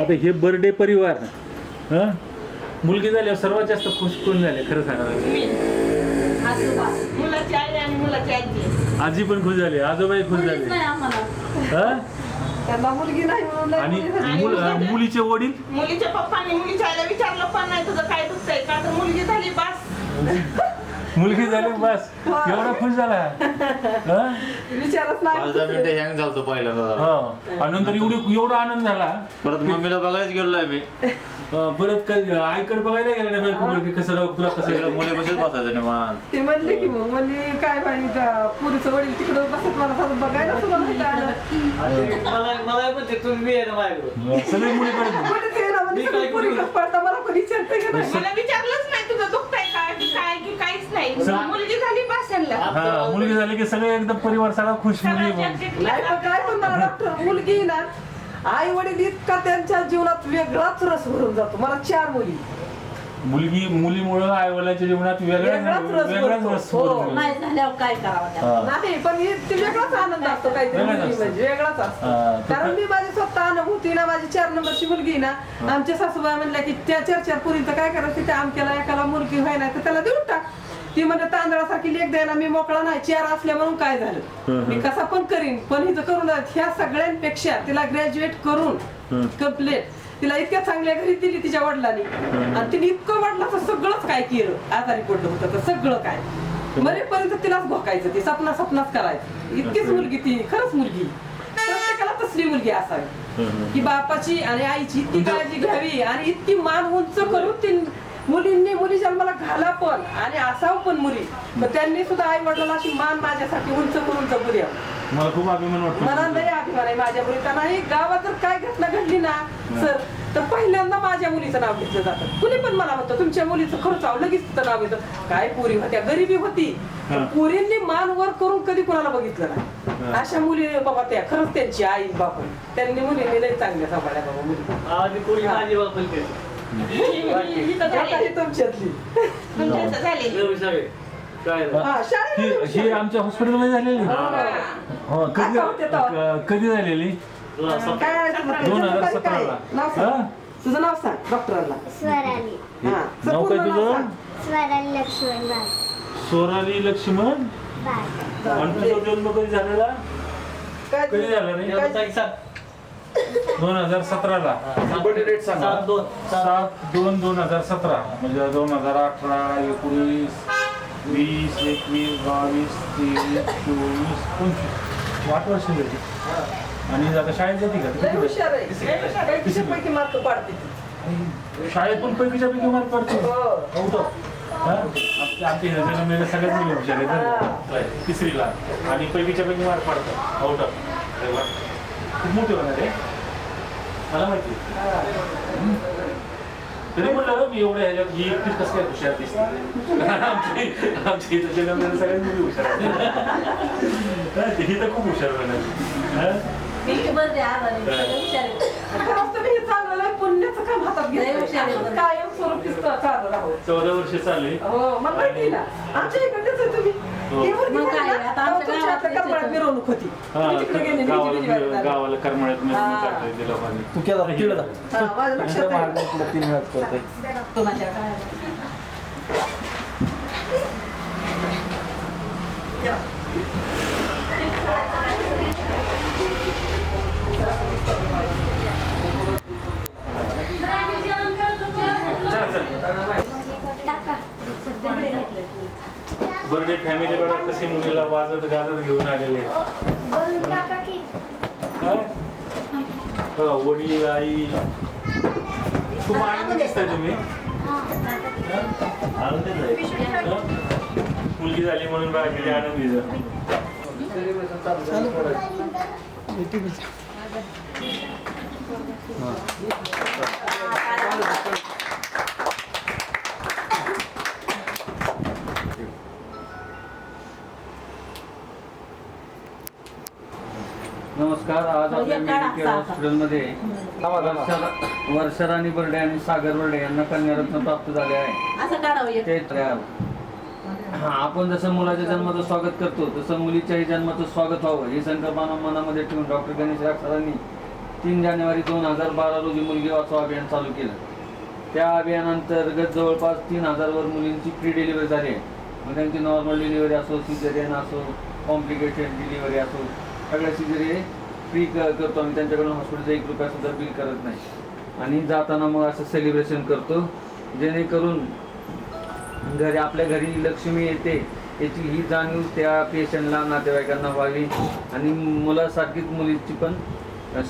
आता हे बर्थडे परिवार हा? मुलगी झाल्यावर सर्वात जास्त खुश कोण झाले? खरं सांगा मी. आजोबा. मुलाची आई आणि मुलाची आजी. पण खुश झाली आजोबाई खुश झाले. नाही आम्हाला. हा? त्यांना मुलगी नाही म्हणून लय आणि मुलीचे वडील? मुलीच्या पप्पाने मुलीच्या आईला विचारलं पण नाही तुझं काय दुखतंय? का तर मुलगी झाली बास. मुलगी झाली बस. एवढा खुश झाला. हा? पाच दहा मिनिटं हँग झालतो जरा. हो. आणि नंतर एवढी एवढा आनंद झाला. परत मम्मीला बघायलाच गेलोय मी. अं, परत काय आईकडे बघायला गेला नाही बायको मुलगी? कसं राहू तुला कसं सगळं राहू? मुली बसेच बसायचं निवांत ते म्हणले की मग म्हणली काय बाई त्या पुरीचं वडील तिकडं बसत मला बघायला सुद्धा नाही आलं. मला मला पण ते तुम्ही आहे ना माझ्याकडं सगळी मुली कडे म्हणजे ते ना म्हणजे मी सगळी मला कोणी विचारतंय का नाही? मला विचारलंच नाही तुझं. की काहीच नाही सा- मुलगी झाली हा मुलगी झाली की सगळे एकदम परिवार सगळा खुश मुली सगळ्यात जास्त नाही पण काय डॉक्टर मुलगी आहे ना आई वडील इतका त्यांच्या जीवनात वेगळाच रस भरून जातो मला चार मुली मुलगी मुलीमुळं आई वडिलांच्या जीवनात वेगळाच वेगळाच रस वेगळाच भरतो. रस हो. भरून गेला. नाही झाल्यावर काय करावं त्याला? हा. नाही पण हे ते वेगळाच आनंद असतो काहीतरी वेगळाच मुलगी असतो. म्हणजे वेगळाच असतो हा, कारण मी ना माझी चार नंबरची मुलगी ना आमच्या सासूबाई म्हणल्या की त्या चार चार पुरीचं काय करायचं? त्या आमच्याला एकाला मुलगी व्हाय नाही तर त्याला देऊन टाक. ती म्हणजे तांदळासारखी लेख द्यायला मी मोकळा नाही चार असल्या म्हणून काय झालं? मी कसा पण करीन पण हिचं करून ह्या सगळ्यांपेक्षा तिला ग्रॅज्युएट करून. कंप्लीट तिला इतक्या चांगल्या घरी दिली तिच्या वडिलांनी. आणि तिने इतकं वडिलाचं सगळंच काय केलं? आजारी पडलं होतं तर सगळं काय. मरेपर्यंत तिलाच भोकायचं ती सपना सपनाच करायचं. इतकीच मुलगी ती खरंच मुलगी. तसली मुलगी असावी. की बापाची आणि आईची इतकी काळजी घ्यावी आणि इतकी मान उंच करून ती मुलींनी मुली जन्माला घाला पण आणि असावं पण मुली. पण त्यांनी सुद्धा आई वडिलांना अशी मान माझ्यासाठी उंच करून जगू द्यावं. मला खूप अभिमान मला वाटतो लय अभिमान आहे. माझ्या मुलीचा नाही गावात जर काय घटना घडली ना सर तर पहिल्यांदा माझ्या मुलीचं नाव घेतलं जातं. कुणी पण मला म्हणतं तुमच्या मुलीचं खरंच आव लगेच तिचं नाव घेतं काय पुरी होत्या गरिबी होती. पुरींनी मान वर करून कधी कुणाला बघितलं नाही. अशा मुली बाबा त्या खरंच त्यांची आई बाप त्यांनी मुलींनी लय चांगल्या सांभाळल्या बाबा मुली. आधी कोणी माझी बापल केली. ही- तुमच्यातली. आमच्या हॉस्पिटलमध्ये झालेली. हो. कधी झालेली? काय आहे तुझं? दोन हजार तुझं काय? सतराला. नाव हा? सांग तुझं नाव सांग डॉक्टरांना. स्वराली. हा नाव काय संपूर्ण तुझं? सांग. स्वराली लक्ष्मण बाग सोनाली लक्ष्मण? बाग आणि तुझा जन्म कधी झालेला? काय कधी झाला रे? दोन हजार सतराला. सात सात दोन. दोन हजार सतरा. म्हणजे दोन हजार अठरा एकोणीस वीस एकवीस बावीस तेवीस चोवीस पंचवीस. आठ वर्ष झाली. आणि आता शाळेत जाते का? लय किती हुशार आहे. पैकीच्या पैकी मार्क पाडते. शाळेत पण पैकीच्या पैकी मार्क पडतो? हो. हा? आमच्या इथं जन्मलेल्या सगळ्यात मुली हुशार आहेत बरं. का? तिसरीला. आणि पैकीच्या पैकी मार्क पडतात. आउट. खूप मोठे होणार रे मला माहिती. तरी म्हटलं मी एवढ्या ह्याच्यात ही एकटीच कसं काय हुशार दिसते? आमची आमची इथं जन्मलेल्या सगळ्यात मुली हुशार आहेत हा, ही तर खूप हुशार होणार पुण्याचं काम हातात. कायम स्वरूपी चालू राहू चौदा वर्ष चालली हो मला माहिती आहे ना आमच्या इकडचेच आहे तुम्ही. हो. ती मुलगी मग झाली काय, ना, आता तेव्हा आमच्या तुमच्या गावातलीच हातात करमाळ्यात आहे. मिरवणूक होती हा, तुम्ही तिकडे गेले नाही, गावाला किती दिवस झाले? गावाला करमळ्यात हा. टाकले ते लोकांनी तू केला तिकडे जा. हा, माझ्या लक्षात आहे. तीन वेळात करतोय कोणाच्या काय बर्थडे फॅमिली बघा कशी मुलीला वाजत गाजत घेऊन आलेले बघा, हो, वडील आई. खूप आनंद दिसताय तुम्ही. मुलगी झाली म्हणून बघा आनंद दिसत नमस्कार आज आपल्या साखर. हॉस्पिटलमध्ये वर्षा वर्षा राणी बर्डे आणि सागर बर्डे यांना कन्यारत्न प्राप्त झाले आहे. असं काढावं एक. ते आपण जसं मुलाच्या जन्माचं स्वागत करतो तसं मुलीच्याही जन्माचं स्वागत व्हावं ही संकल्पना मनामध्ये ठेवून डॉक्टर गणेश सरांनी तीन जानेवारी दोन हजार बारा रोजी मुलगी वाचवा अभियान चालू केलं. त्या अभियानांतर्गत जवळपास तीन हजारवर मुलींची प्री डिलिव्हरी झाली आहे. मग त्यांची नॉर्मल डिलिव्हरी असो सिझेरियन असो कॉम्प्लिकेटेड डिलिव्हरी असो सगळ्या सिजरी फ्री क करतो आम्ही त्यांच्याकडून हॉस्पिटलचा एक रुपयासुद्धा बिल करत नाही. आणि जाताना मग असं सेलिब्रेशन करतो जेणेकरून घरी आपल्या घरी लक्ष्मी येते याची ही जाणीव त्या पेशंटला नातेवाईकांना व्हावी. आणि मुलासारखीच मुलीची पण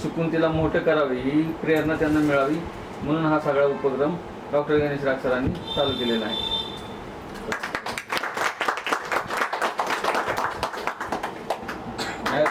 शिकून तिला मोठं करावे ही प्रेरणा त्यांना मिळावी. म्हणून हा सगळा उपक्रम डॉक्टर गणेश राग सरांनी चालू केलेला आहे.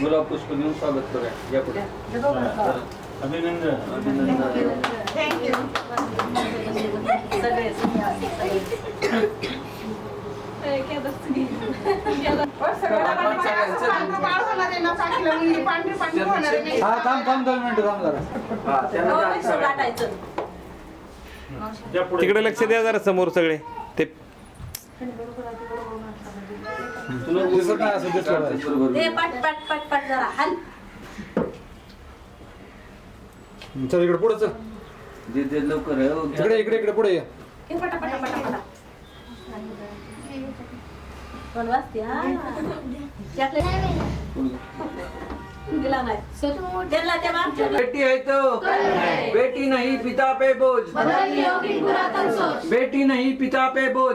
गुलाब पुष्प देऊन स्वागत करूया. या पुढे. अभिनंदन. अभिनंदन थँक्यू सगळे सगळे हा थांब थांब दोन मिनिटं थांब जरा. त्यांना त्या सगळ्या- गाठायचं द्या पुढे तिकडे लक्ष द्या जरा समोर सगळे. ते तुला दिसत नाही असं दिसलं ते पट पट पट पट जरा हाल. चल इकडे पुढे चल. दे दे लवकर आहे, हो. इकडे इकडे इकडे पुढे ये. हे पटा पटा पटा पटा. पण वाजते? हा. चॉकलेट. दिला नाही त्यांना त्या मागच्या बेटी है तो. बेटी नहीं पिता पे बोझ. बेटी नहीं पिता पे बोझ.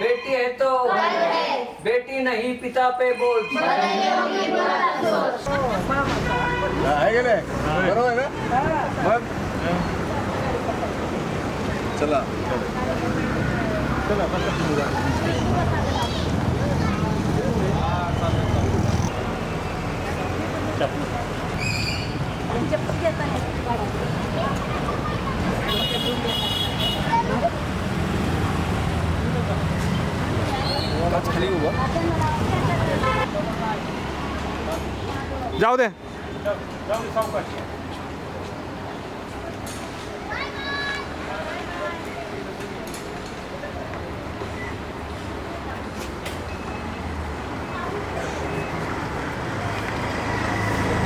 बेटी है तो बेटी नहीं पिता पे बोझ। जाऊ दे जाऊ दे, सावकाश.